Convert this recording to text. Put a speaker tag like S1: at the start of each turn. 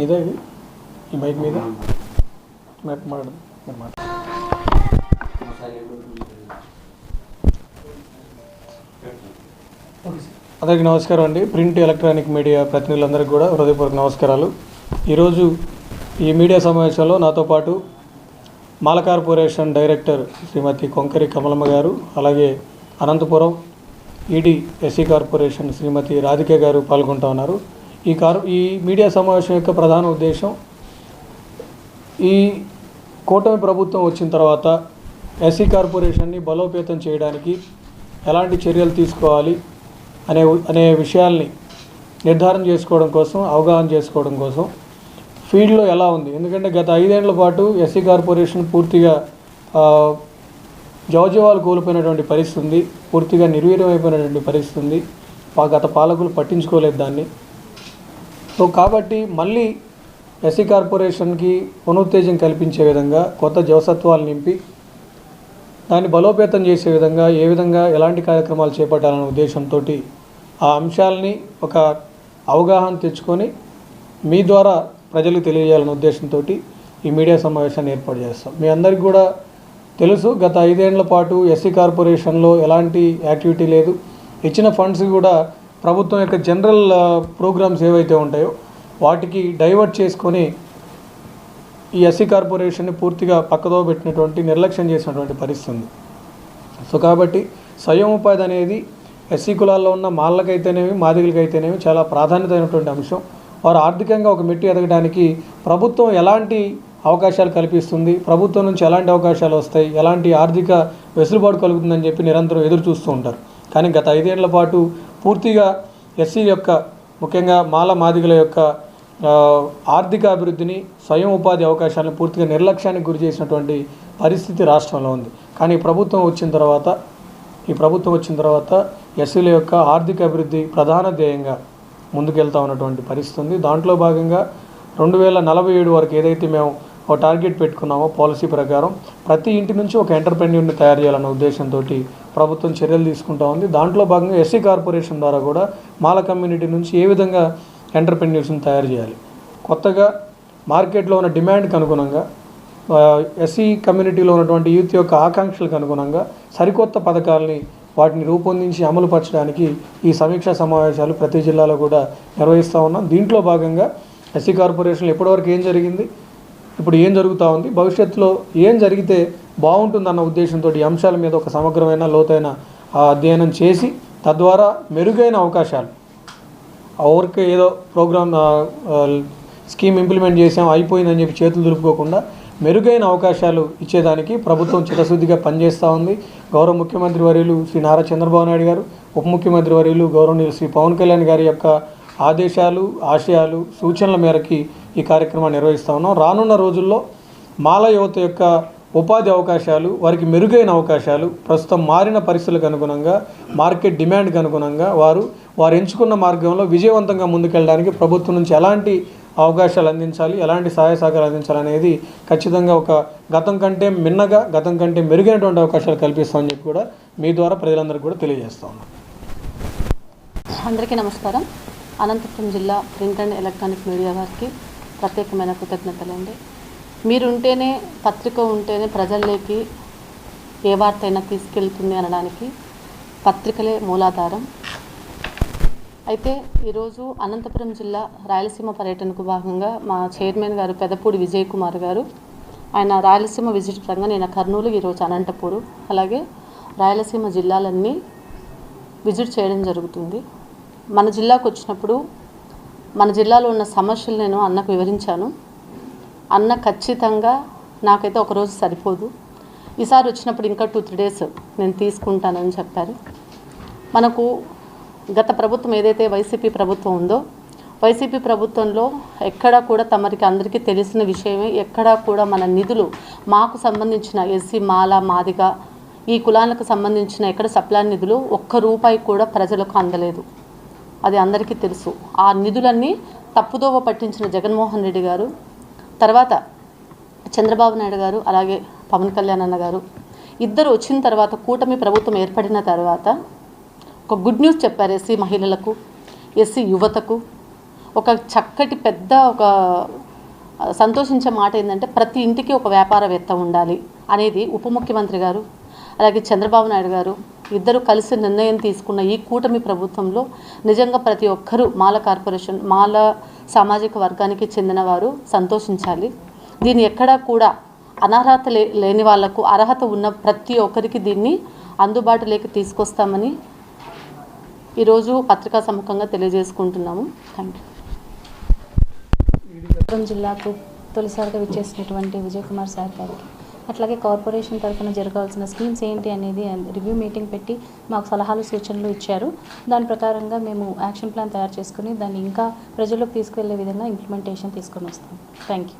S1: మీద ఇది? ఈ మైక్ మీద? మైక్ మాట్లాడదు మీరు మాట్లాడు. అందరికీ నమస్కారం అండి. ప్రింట్ ఎలక్ట్రానిక్ మీడియా ప్రతినిధులందరికీ కూడా హృదయపూర్వక నమస్కారాలు. ఈరోజు ఈ మీడియా సమావేశంలో నాతో పాటు మాల కార్పొరేషన్ డైరెక్టర్ శ్రీమతి కొంకరి కమలమ్మ గారు అలాగే Anantapuram ED SC corporation Shrimati Radhika garu పాల్గొంటా ఉన్నారు. ఈ కార్ ఈ మీడియా సమావేశం యొక్క ప్రధాన ఉద్దేశం ఈ కూటమి ప్రభుత్వం వచ్చిన తర్వాత ఎస్సీ కార్పొరేషన్ని బలోపేతం చేయడానికి ఎలాంటి చర్యలు తీసుకోవాలి అనే అనే విషయాల్ని నిర్ధారణ చేసుకోవడం కోసం అవగాహన చేసుకోవడం కోసం ఫీల్డ్లో ఎలా ఉంది? ఎందుకంటే గత ఐదేళ్ళ పాటు ఎస్సీ కార్పొరేషన్ పూర్తిగా జవజవాలు కోల్పోయినటువంటి పరిస్థితి ఉంది పూర్తిగా నిర్వీర్యమైపోయినటువంటి పరిస్థితి ఉంది. గత పాలకులు పట్టించుకోలేదు దాన్ని. సో కాబట్టి మళ్ళీ ఎస్సీ కార్పొరేషన్కి పునరుత్తేజం కల్పించే విధంగా కొత్త జవసత్వాలు నింపి దాన్ని బలోపేతం చేసే విధంగా ఏ విధంగా ఎలాంటి కార్యక్రమాలు చేపట్టాలనే ఉద్దేశంతో ఆ అంశాలని ఒక అవగాహన తెచ్చుకొని మీ ద్వారా ప్రజలకు తెలియజేయాలనే ఉద్దేశంతో ఈ మీడియా సమావేశాన్ని ఏర్పాటు చేస్తాం. మీ అందరికీ కూడా తెలుసు గత ఐదేళ్ళ పాటు ఎస్సీ కార్పొరేషన్లో ఎలాంటి యాక్టివిటీ లేదు. ఇచ్చిన ఫండ్స్ కూడా ప్రభుత్వం యొక్క జనరల్ ప్రోగ్రామ్స్ ఏవైతే ఉంటాయో వాటికి డైవర్ట్ చేసుకొని ఈ ఎస్సీ కార్పొరేషన్ని పూర్తిగా పక్కదో పెట్టినటువంటి నిర్లక్ష్యం చేసినటువంటి పరిస్థితి ఉంది. సో కాబట్టి స్వయం ఉపాధి అనేది ఎస్సీ కులాల్లో ఉన్న మాళ్ళకైతేనేమి మాదిగలకైతేనేమి చాలా ప్రాధాన్యతమైనటువంటి అంశం. వారు ఆర్థికంగా ఒక మెట్టు ఎదగడానికి ప్రభుత్వం ఎలాంటి అవకాశాలు కల్పిస్తుంది ప్రభుత్వం నుంచి ఎలాంటి అవకాశాలు వస్తాయి ఎలాంటి ఆర్థిక వెసులుబాటు కలుగుతుందని చెప్పి నిరంతరం ఎదురు చూస్తూ ఉంటారు. కానీ గత ఐదేళ్ళ పాటు పూర్తిగా ఎస్సీ యొక్క ముఖ్యంగా మాల మాదిగల యొక్క ఆర్థిక అభివృద్ధిని స్వయం ఉపాధి అవకాశాలను పూర్తిగా నిర్లక్ష్యానికి గురి చేసినటువంటి పరిస్థితి రాష్ట్రంలో ఉంది. కానీ ప్రభుత్వం వచ్చిన తర్వాత ఈ ప్రభుత్వం వచ్చిన తర్వాత ఎస్సీల యొక్క ఆర్థిక అభివృద్ధి ప్రధాన ధ్యేయంగా ముందుకెళ్తా ఉన్నటువంటి పరిస్థితి ఉంది. దాంట్లో భాగంగా రెండు వేల నలభై ఏడు వరకు ఏదైతే మేము ఒక టార్గెట్ పెట్టుకున్నామో పాలసీ ప్రకారం. ప్రతి ఇంటి నుంచి ఒక ఎంటర్ప్రెన్యూర్ని తయారు చేయాలన్న ఉద్దేశంతో ప్రభుత్వం చర్యలు తీసుకుంటా ఉంది. దాంట్లో భాగంగా ఎస్సీ కార్పొరేషన్ ద్వారా కూడా మాల కమ్యూనిటీ నుంచి ఏ విధంగా ఎంటర్ప్రెన్యూర్స్ని తయారు చేయాలి. కొత్తగా మార్కెట్లో ఉన్న డిమాండ్కి అనుగుణంగా ఎస్సీ కమ్యూనిటీలో ఉన్నటువంటి యూత్ యొక్క ఆకాంక్షలకు అనుగుణంగా సరికొత్త పథకాలని వాటిని రూపొందించి అమలుపరచడానికి ఈ సమీక్షా సమావేశాలు ప్రతి జిల్లాలో కూడా నిర్వహిస్తూ ఉన్నాం. దీంట్లో భాగంగా ఎస్సీ కార్పొరేషన్లు ఇప్పటివరకు ఏం జరిగింది? ఇప్పుడు ఏం జరుగుతూ ఉంది? భవిష్యత్తులో ఏం జరిగితే బాగుంటుందన్న ఉద్దేశంతో ఈ అంశాల మీద ఒక సమగ్రమైన లోతైన అధ్యయనం చేసి తద్వారా మెరుగైన అవకాశాలు. ఎవరికి ఏదో ప్రోగ్రామ్ స్కీమ్ ఇంప్లిమెంట్ చేసాం అయిపోయిందని చెప్పి చేతులు దులుపుకోకుండా మెరుగైన అవకాశాలు ఇచ్చేదానికి ప్రభుత్వం చిత్తశుద్ధిగా పనిచేస్తూ ఉంది. గౌరవ ముఖ్యమంత్రి వర్యులు శ్రీ నారా చంద్రబాబు నాయుడు గారు ఉప ముఖ్యమంత్రి వర్యులు గౌరవనీయులు శ్రీ పవన్ కళ్యాణ్ గారి యొక్క ఆదేశాలు ఆశయాలు సూచనల మేరకి ఈ కార్యక్రమాన్ని నిర్వహిస్తూ ఉన్నాం. రానున్న రోజుల్లో మాల యువత యొక్క ఉపాధి అవకాశాలు వారికి మెరుగైన అవకాశాలు ప్రస్తుతం మారిన పరిస్థితులకు అనుగుణంగా మార్కెట్ డిమాండ్కి అనుగుణంగా వారు వారు ఎంచుకున్న మార్గంలో విజయవంతంగా ముందుకెళ్ళడానికి ప్రభుత్వం నుంచి ఎలాంటి అవకాశాలు అందించాలి ఎలాంటి సహాయ సహకారాలు అందించాలనేది ఖచ్చితంగా ఒక గతం కంటే మిన్నగా గతం కంటే మెరుగైనటువంటి అవకాశాలు కల్పిస్తామని చెప్పి కూడా మీ ద్వారా ప్రజలందరికీ కూడా తెలియజేస్తా ఉన్నాం.
S2: అందరికీ నమస్కారం. అనంతపురం జిల్లా ప్రింట్ అండ్ ఎలక్ట్రానిక్ మీడియా వారికి ప్రత్యేకమైన కృతజ్ఞతలండి. మీరు ఉంటేనే పత్రిక ఉంటేనే ప్రజల్లోకి ఏ వార్త అయినా తీసుకెళ్తుంది అనడానికి పత్రికలే మూలాధారం. అయితే ఈరోజు అనంతపురం జిల్లా రాయలసీమ పర్యటనకు భాగంగా మా చైర్మన్ గారు పెదపూడి విజయ్ కుమార్ గారు ఆయన రాయలసీమ విజిట్ పరంగా నేను కర్నూలు ఈరోజు అనంతపూరు అలాగే రాయలసీమ జిల్లాలన్నీ విజిట్ చేయడం జరుగుతుంది. మన జిల్లాకు వచ్చినప్పుడు మన జిల్లాలో ఉన్న సమస్యలు నేను అన్నకు వివరించాను. అన్న ఖచ్చితంగా నాకైతే ఒకరోజు సరిపోదు. ఈసారి వచ్చినప్పుడు ఇంకా టూ త్రీ డేస్ నేను తీసుకుంటానని చెప్పారు. మనకు గత ప్రభుత్వం ఏదైతే వైసీపీ ప్రభుత్వం ఉందో వైసీపీ ప్రభుత్వంలో ఎక్కడా కూడా తమరికి అందరికీ తెలిసిన విషయమే ఎక్కడా కూడా మన నిధులు మాకు సంబంధించిన ఎస్సీ మాల మాదిగ ఈ కులాలకు సంబంధించిన ఎక్కడ సప్లాన్ నిధులు ఒక్క రూపాయి కూడా ప్రజలకు అందలేదు. అది అందరికీ తెలుసు. ఆ నిధులన్నీ తప్పుదోవ పట్టించిన జగన్మోహన్ రెడ్డి గారు తర్వాత చంద్రబాబు నాయుడు గారు అలాగే పవన్ కళ్యాణ్ అన్న గారు. ఇద్దరు వచ్చిన తర్వాత కూటమి ప్రభుత్వం ఏర్పడిన తర్వాత ఒక గుడ్ న్యూస్ చెప్పారు ఎస్సీ మహిళలకు ఎస్సీ యువతకు. ఒక చక్కటి పెద్ద ఒక సంతోషించే మాట ఏంటంటే ప్రతి ఇంటికి ఒక వ్యాపారవేత్త ఉండాలి అనేది ఉప ముఖ్యమంత్రి గారు అలాగే చంద్రబాబు నాయుడు గారు ఇద్దరు కలిసి నిర్ణయం తీసుకున్న ఈ కూటమి ప్రభుత్వంలో నిజంగా ప్రతి ఒక్కరూ మాల కార్పొరేషన్ మాల సామాజిక వర్గానికి చెందిన వారు సంతోషించాలి. దీన్ని ఎక్కడా కూడా అనర్హత లే లేని వాళ్ళకు అర్హత ఉన్న ప్రతి ఒక్కరికి దీన్ని అందుబాటులోకి తీసుకొస్తామని ఈరోజు పత్రికా సముఖంగా తెలియజేసుకుంటున్నాము. Thank you.
S3: జిల్లాకు తొలిసారిగా విచ్చేసినటువంటి విజయ్ కుమార్ సార్ గారికి అట్లాగే కార్పొరేషన్ తరఫున జరగాల్సిన స్కీమ్స్ ఏంటి అనేది రివ్యూ మీటింగ్ పెట్టి మాకు సలహాలు సూచనలు ఇచ్చారు. దాని ప్రకారంగా మేము యాక్షన్ ప్లాన్ తయారు చేసుకుని దాన్ని ఇంకా ప్రజల్లోకి తీసుకెళ్ళే విధంగా ఇంప్లిమెంటేషన్ తీసుకొని వస్తాం. Thank you.